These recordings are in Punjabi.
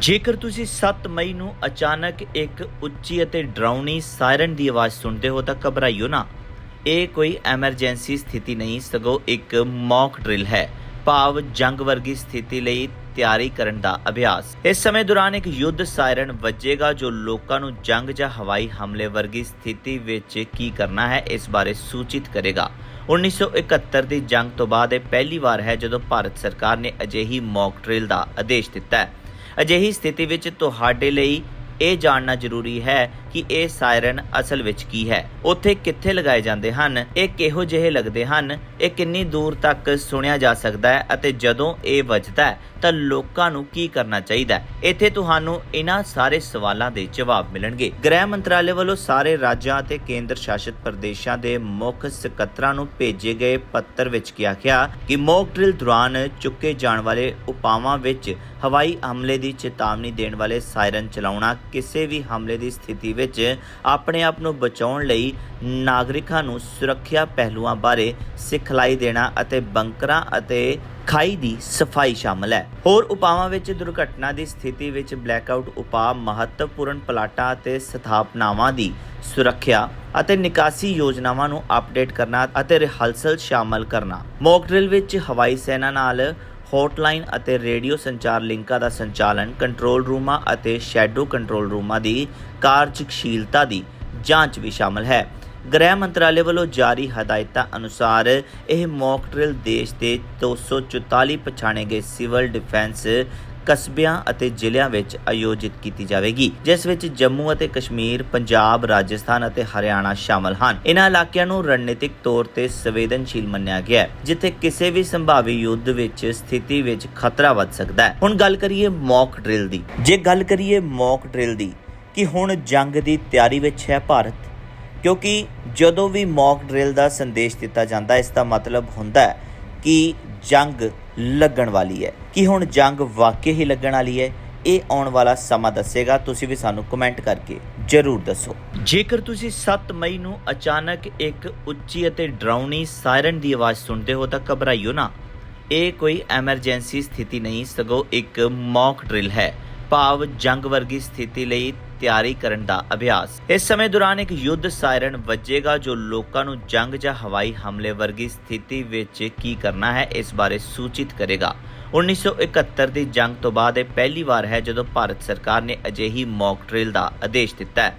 ਜੇਕਰ ਤੁਸੀਂ 7 ਮਈ ਨੂੰ ਅਚਾਨਕ ਇੱਕ ਉੱਚੀ ਅਤੇ ਡਰਾਉਣੀ ਸਾਇਰਨ ਦੀ ਆਵਾਜ਼ ਸੁਣਦੇ ਹੋ ਤਾਂ ਘਬਰਾਈਓ ਨਾ। ਇਹ ਕੋਈ ਐਮਰਜੈਂਸੀ ਸਥਿਤੀ ਨਹੀਂ, ਸਗੋਂ ਇੱਕ ਮੌਕ ਡਰਿਲ ਹੈ। ਭਾਵ ਜੰਗ ਵਰਗੀ ਸਥਿਤੀ ਲਈ ਤਿਆਰੀ ਕਰਨ ਦਾ ਅਭਿਆਸ। ਇਸ ਸਮੇਂ ਦੌਰਾਨ ਇੱਕ ਯੁੱਧ ਸਾਇਰਨ ਵੱਜੇਗਾ ਜੋ ਲੋਕਾਂ ਨੂੰ ਜੰਗ ਜਾਂ ਹਵਾਈ ਹਮਲੇ ਵਰਗੀ ਸਥਿਤੀ ਵਿੱਚ ਕੀ ਕਰਨਾ ਹੈ, ਇਸ ਬਾਰੇ ਸੂਚਿਤ ਕਰੇਗਾ। 1971 ਦੀ ਜੰਗ ਤੋਂ ਬਾਅਦ ਇਹ ਪਹਿਲੀ ਵਾਰ ਹੈ ਜਦੋਂ ਭਾਰਤ ਸਰਕਾਰ ਨੇ ਅਜਿਹੀ ਮੌਕ ਡਰਿਲ ਦਾ ਆਦੇਸ਼ ਦਿੱਤਾ ਹੈ। ਅਜਿਹੀ ਸਥਿਤੀ ਵਿੱਚ ਤੁਹਾਡੇ ਲਈ ਇਹ ਜਾਣਨਾ ਜ਼ਰੂਰੀ ਹੈ ਕਿ ਇਹ ਸਾਇਰਨ ਅਸਲ ਵਿੱਚ ਕੀ ਹੈ? ਉੱਥੇ ਕਿੱਥੇ ਲਗਾਏ ਜਾਂਦੇ ਹਨ? ਇਹ ਕਿਹੋ ਜਿਹੇ ਲੱਗਦੇ ਹਨ? ਇਹ ਕਿੰਨੀ ਦੂਰ ਤੱਕ ਸੁਣਿਆ ਜਾ ਸਕਦਾ ਹੈ ਅਤੇ ਜਦੋਂ ਇਹ ਵੱਜਦਾ ਹੈ, ਤਾਂ ਲੋਕਾਂ ਨੂੰ ਕੀ ਕਰਨਾ ਚਾਹੀਦਾ ਇੱਥੇ ਤੁਹਾਨੂੰ ਇਹਨਾਂ ਸਾਰੇ ਸਵਾਲਾਂ ਦੇ ਜਵਾਬ ਮਿਲਣਗੇ। ਗ੍ਰਹਿ ਮੰਤਰਾਲੇ ਵੱਲੋਂ ਸਾਰੇ ਰਾਜਾਂ ਅਤੇ ਕੇਂਦਰ ਸ਼ਾਸਿਤ ਪ੍ਰਦੇਸ਼ਾਂ ਦੇ ਮੁੱਖ ਸਕੱਤਰਾਂ ਨੂੰ ਭੇਜੇ ਗਏ ਪੱਤਰ ਵਿੱਚ ਕਿਹਾ ਗਿਆ ਕਿ ਮੌਕ ਡਰਿਲ ਦੌਰਾਨ ਚੁੱਕੇ ਜਾਣ ਵਾਲੇ ਉਪਾਵਾਂ ਵਿੱਚ ਹਵਾਈ ਹਮਲੇ ਦੀ ਚੇਤਾਵਨੀ ਦੇਣ ਵਾਲੇ ਸਾਇਰਨ ਚਲਾਉਣਾ ਕਿਸੇ ਵੀ ਹਮਲੇ ਦੀ ਸਥਿਤੀ ਵਿੱਚ ਆਪਣੇ ਆਪ ਨੂੰ ਬਚਾਉਣ ਲਈ ਨਾਗਰਿਕਾਂ ਨੂੰ ਸੁਰੱਖਿਆ ਪਹਿਲੂਆਂ ਬਾਰੇ ਸਿਖਲਾਈ ਦੇਣਾ ਅਤੇ ਬੰਕਰਾਂ ਅਤੇ ਖਾਈ ਦੀ ਸਫ਼ਾਈ ਸ਼ਾਮਲ ਹੈ। ਹੋਰ ਉਪਾਵਾਂ ਵਿੱਚ ਦੁਰਘਟਨਾ ਦੀ ਸਥਿਤੀ ਵਿੱਚ ਬਲੈਕਆਊਟ ਉਪਾਅ, ਮਹੱਤਵਪੂਰਨ ਪਲਾਟਾਂ ਅਤੇ ਸਥਾਪਨਾਵਾਂ ਦੀ ਸੁਰੱਖਿਆ ਅਤੇ ਨਿਕਾਸੀ ਯੋਜਨਾਵਾਂ ਨੂੰ ਅਪਡੇਟ ਕਰਨਾ ਅਤੇ ਰਿਹਰਸਲ ਸ਼ਾਮਲ ਕਰਨਾ। ਮੌਕ ਡਰਿਲ ਵਿੱਚ ਹਵਾਈ ਸੈਨਾ ਨਾਲ ਹੌਟਲਾਈਨ ਅਤੇ ਰੇਡੀਓ ਸੰਚਾਰ ਲਿੰਕਾਂ ਦਾ ਸੰਚਾਲਨ ਕੰਟਰੋਲ ਰੂਮਾਂ ਅਤੇ ਸ਼ੈਡੋ ਕੰਟਰੋਲ ਰੂਮਾਂ ਦੀ ਕਾਰਜਸ਼ੀਲਤਾ ਦੀ ਜਾਂਚ ਵੀ ਸ਼ਾਮਲ ਹੈ। ਗ੍ਰਹਿ ਮੰਤਰਾਲੇ ਵੱਲੋਂ ਜਾਰੀ ਹਦਾਇਤਾਂ ਅਨੁਸਾਰ ਇਹ ਮੌਕ ਡਰਿਲ ਦੇਸ਼ ਦੇ 244 ਪਛਾਣੇ ਗਏ ਸਿਵਲ ਡਿਫੈਂਸ ਕਸਬਿਆਂ ਅਤੇ ਜ਼ਿਲ੍ਹਿਆਂ ਵਿੱਚ ਆਯੋਜਿਤ ਕੀਤੀ ਜਾਵੇਗੀ, ਜਿਸ ਵਿੱਚ ਜੰਮੂ ਅਤੇ ਕਸ਼ਮੀਰ, ਪੰਜਾਬ, ਰਾਜਸਥਾਨ ਅਤੇ ਹਰਿਆਣਾ ਸ਼ਾਮਲ ਹਨ। ਇਹਨਾਂ ਇਲਾਕਿਆਂ ਨੂੰ ਰਣਨੀਤਿਕ ਤੌਰ ਤੇ ਸੰਵੇਦਨਸ਼ੀਲ ਮੰਨਿਆ ਗਿਆ ਹੈ, ਜਿੱਥੇ ਕਿਸੇ ਵੀ ਸੰਭਾਵੀ ਯੁੱਧ ਵਿੱਚ ਸਥਿਤੀ ਵਿੱਚ ਖਤਰਾ ਵੱਧ ਸਕਦਾ ਹੈ। ਹੁਣ ਗੱਲ ਕਰੀਏ ਮੌਕ ਡਰਿਲ ਦੀ। ਜੇ ਗੱਲ ਕਰੀਏ ਮੌਕ ਡਰਿਲ ਦੀ, ਕਿ ਹੁਣ ਜੰਗ ਦੀ ਤਿਆਰੀ ਵਿੱਚ ਹੈ ਭਾਰਤ, ਕਿਉਂਕਿ ਜਦੋਂ ਵੀ ਮੌਕ ਡਰਿਲ ਦਾ ਸੰਦੇਸ਼ ਦਿੱਤਾ ਜਾਂਦਾ ਇਸ ਦਾ ਮਤਲਬ ਹੁੰਦਾ ਹੈ ਕਿ ਜੰਗ ਲੱਗਣ ਵਾਲੀ ਹੈ। ਕਿ ਹੁਣ ਜੰਗ ਵਾਕਈ ਹੀ ਲੱਗਣ ਵਾਲੀ ਹੈ? ਇਹ ਆਉਣ ਵਾਲਾ ਸਮਾਂ ਦੱਸੇਗਾ। ਤੁਸੀਂ ਵੀ ਸਾਨੂੰ ਕਮੈਂਟ ਕਰਕੇ ਜਰੂਰ ਦੱਸੋ। ਜੇਕਰ ਤੁਸੀਂ 7 ਮਈ ਨੂੰ ਅਚਾਨਕ ਇੱਕ ਉੱਚੀ ਅਤੇ ਡਰਾਉਣੀ ਸਾਇਰਨ ਦੀ ਆਵਾਜ਼ ਸੁਣਦੇ ਹੋ ਤਾਂ ਘਬਰਾਈਓ ਨਾ। ਇਹ ਕੋਈ ਐਮਰਜੈਂਸੀ ਸਥਿਤੀ ਨਹੀਂ, ਸਗੋਂ ਇੱਕ ਮੌਕ ਡਰਿਲ ਹੈ। ਭਾਵ ਜੰਗ ਵਰਗੀ ਸਥਿਤੀ ਲਈ ਤਿਆਰੀ ਕਰਨ ਦਾ ਅਭਿਆਸ। ਇਸ ਸਮੇਂ ਦੌਰਾਨ ਇੱਕ ਯੁੱਧ ਸਾਇਰਨ ਵੱਜੇਗਾ ਜੋ ਲੋਕਾਂ ਨੂੰ ਜੰਗ ਜਾਂ ਹਵਾਈ ਹਮਲੇ ਵਰਗੀ ਸਥਿਤੀ ਵਿੱਚ ਕੀ ਕਰਨਾ ਹੈ, ਇਸ ਬਾਰੇ ਸੂਚਿਤ ਕਰੇਗਾ। 1971 ਦੀ ਜੰਗ ਤੋਂ ਬਾਅਦ ਇਹ ਪਹਿਲੀ ਵਾਰ ਹੈ ਜਦੋਂ ਭਾਰਤ ਸਰਕਾਰ ਨੇ ਅਜਿਹੀ ਮੌਕ ਡਰਿਲ ਦਾ ਆਦੇਸ਼ ਦਿੱਤਾ ਹੈ।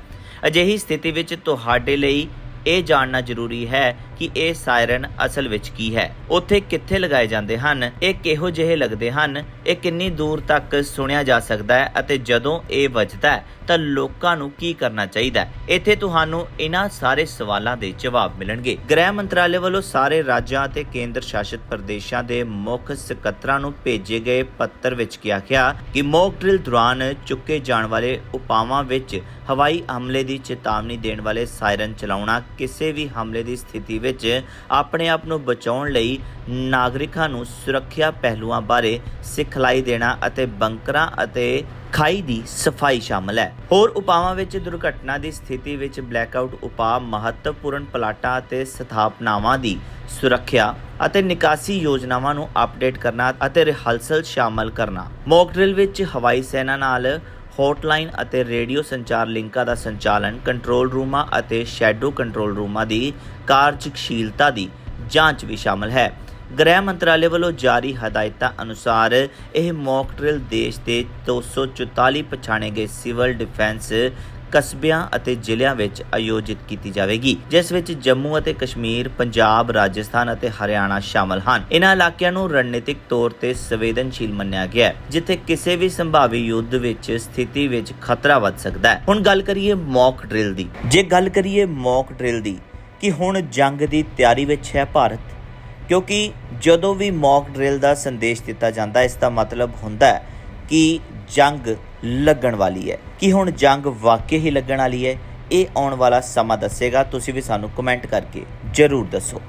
ਅਜਿਹੀ ਸਥਿਤੀ ਵਿੱਚ ਤੁਹਾਡੇ ਲਈ ਇਹ ਜਾਣਨਾ ਜ਼ਰੂਰੀ ਹੈ ਕਿ ਇਹ ਸਾਇਰਨ ਅਸਲ ਵਿੱਚ ਕੀ ਹੈ? ਉੱਥੇ ਕਿੱਥੇ ਲਗਾਏ ਜਾਂਦੇ ਹਨ? ਇਹ ਕਿਹੋ ਜਿਹੇ ਲੱਗਦੇ ਹਨ? ਇਹ ਕਿੰਨੀ ਦੂਰ ਤੱਕ ਸੁਣਿਆ ਜਾ ਸਕਦਾ ਹੈ ਅਤੇ ਜਦੋਂ ਇਹ ਵੱਜਦਾ ਹੈ, ਤਾਂ ਲੋਕਾਂ ਨੂੰ ਕੀ ਕਰਨਾ ਚਾਹੀਦਾ ਹੈ? ਇੱਥੇ ਤੁਹਾਨੂੰ ਇਹਨਾਂ ਸਾਰੇ ਸਵਾਲਾਂ ਦੇ ਜਵਾਬ ਮਿਲਣਗੇ। ਗ੍ਰਹਿ ਮੰਤਰਾਲੇ ਵੱਲੋਂ ਸਾਰੇ ਰਾਜਾਂ ਅਤੇ ਕੇਂਦਰ ਸ਼ਾਸਿਤ ਪ੍ਰਦੇਸ਼ਾਂ ਦੇ ਮੁੱਖ ਸਕੱਤਰਾਂ ਨੂੰ ਭੇਜੇ ਗਏ ਪੱਤਰ ਵਿੱਚ ਕਿਹਾ ਗਿਆ ਕਿ ਮੌਕ ਡਰਿਲ ਦੌਰਾਨ ਚੁੱਕੇ ਜਾਣ ਵਾਲੇ ਉਪਾਵਾਂ ਵਿੱਚ ਹਵਾਈ ਹਮਲੇ ਦੀ ਚੇਤਾਵਨੀ ਦੇਣ ਵਾਲੇ ਸਾਇਰਨ ਚਲਾਉਣਾ ਕਿਸੇ ਵੀ ਹਮਲੇ ਦੀ ਸਥਿਤੀ ਵਿੱਚ ਆਪਣੇ ਆਪ ਨੂੰ ਬਚਾਉਣ ਲਈ ਨਾਗਰਿਕਾਂ ਨੂੰ ਸੁਰੱਖਿਆ ਪਹਿਲੂਆਂ ਬਾਰੇ ਸਿਖਲਾਈ ਦੇਣਾ ਅਤੇ ਬੰਕਰਾਂ ਅਤੇ ਖਾਈ ਦੀ ਸਫ਼ਾਈ ਸ਼ਾਮਲ ਹੈ। ਹੋਰ ਉਪਾਵਾਂ ਵਿੱਚ ਦੁਰਘਟਨਾ ਦੀ ਸਥਿਤੀ ਵਿੱਚ ਬਲੈਕਆਊਟ ਉਪਾਅ, ਮਹੱਤਵਪੂਰਨ ਪਲਾਟਾਂ ਅਤੇ ਸਥਾਪਨਾਵਾਂ ਦੀ ਸੁਰੱਖਿਆ ਅਤੇ ਨਿਕਾਸੀ ਯੋਜਨਾਵਾਂ ਨੂੰ ਅਪਡੇਟ ਕਰਨਾ ਅਤੇ ਰਿਹਰਸਲ ਸ਼ਾਮਲ ਕਰਨਾ। ਮੌਕ ਡਰਿਲ ਵਿੱਚ ਹਵਾਈ ਸੈਨਾ ਨਾਲ ਹੌਟਲਾਈਨ ਅਤੇ ਰੇਡੀਓ ਸੰਚਾਰ ਲਿੰਕਾਂ ਦਾ ਸੰਚਾਲਨ ਕੰਟਰੋਲ ਰੂਮਾਂ ਅਤੇ ਸ਼ੈਡੋ ਕੰਟਰੋਲ ਰੂਮਾਂ ਦੀ ਕਾਰਜਸ਼ੀਲਤਾ ਦੀ ਜਾਂਚ ਵੀ ਸ਼ਾਮਲ ਹੈ। ਗ੍ਰਹਿ ਮੰਤਰਾਲੇ ਵੱਲੋਂ ਜਾਰੀ ਹਦਾਇਤਾਂ ਅਨੁਸਾਰ ਇਹ ਮੌਕ ਡਰਿਲ ਦੇਸ਼ ਦੇ 244 ਪਛਾਣੇ ਗਏ ਸਿਵਲ ਡਿਫੈਂਸ ਕਸਬਿਆਂ ਅਤੇ ਜ਼ਿਲ੍ਹਿਆਂ ਵਿੱਚ ਆਯੋਜਿਤ ਕੀਤੀ ਜਾਵੇਗੀ, ਜਿਸ ਵਿੱਚ ਜੰਮੂ ਅਤੇ ਕਸ਼ਮੀਰ, ਪੰਜਾਬ, ਰਾਜਸਥਾਨ ਅਤੇ ਹਰਿਆਣਾ ਸ਼ਾਮਲ ਹਨ। ਇਹਨਾਂ ਇਲਾਕਿਆਂ ਨੂੰ ਰਣਨੀਤਿਕ ਤੌਰ ਤੇ ਸੰਵੇਦਨਸ਼ੀਲ ਮੰਨਿਆ ਗਿਆ ਹੈ, ਜਿੱਥੇ ਕਿਸੇ ਵੀ ਸੰਭਾਵੀ ਯੁੱਧ ਵਿੱਚ ਸਥਿਤੀ ਵਿੱਚ ਖਤਰਾ ਵੱਧ ਸਕਦਾ ਹੈ। ਹੁਣ ਗੱਲ ਕਰੀਏ ਮੌਕ ਡਰਿਲ ਦੀ। ਜੇ ਗੱਲ ਕਰੀਏ ਮੌਕ ਡਰਿਲ ਦੀ, ਕਿ ਹੁਣ ਜੰਗ ਦੀ ਤਿਆਰੀ ਵਿੱਚ ਹੈ ਭਾਰਤ, ਕਿਉਂਕਿ ਜਦੋਂ ਵੀ ਮੌਕ ਡਰਿਲ ਦਾ ਸੰਦੇਸ਼ ਦਿੱਤਾ ਜਾਂਦਾ ਇਸ ਦਾ ਮਤਲਬ ਹੁੰਦਾ ਹੈ ਕਿ ਜੰਗ ਲੱਗਣ ਵਾਲੀ ਹੈ। ਕਿ ਹੁਣ ਜੰਗ ਵਾਕਈ ਹੀ ਲੱਗਣ ਵਾਲੀ ਹੈ? ਇਹ ਆਉਣ ਵਾਲਾ ਸਮਾਂ ਦੱਸੇਗਾ। ਤੁਸੀਂ ਵੀ ਸਾਨੂੰ ਕਮੈਂਟ ਕਰਕੇ ਜਰੂਰ ਦੱਸੋ।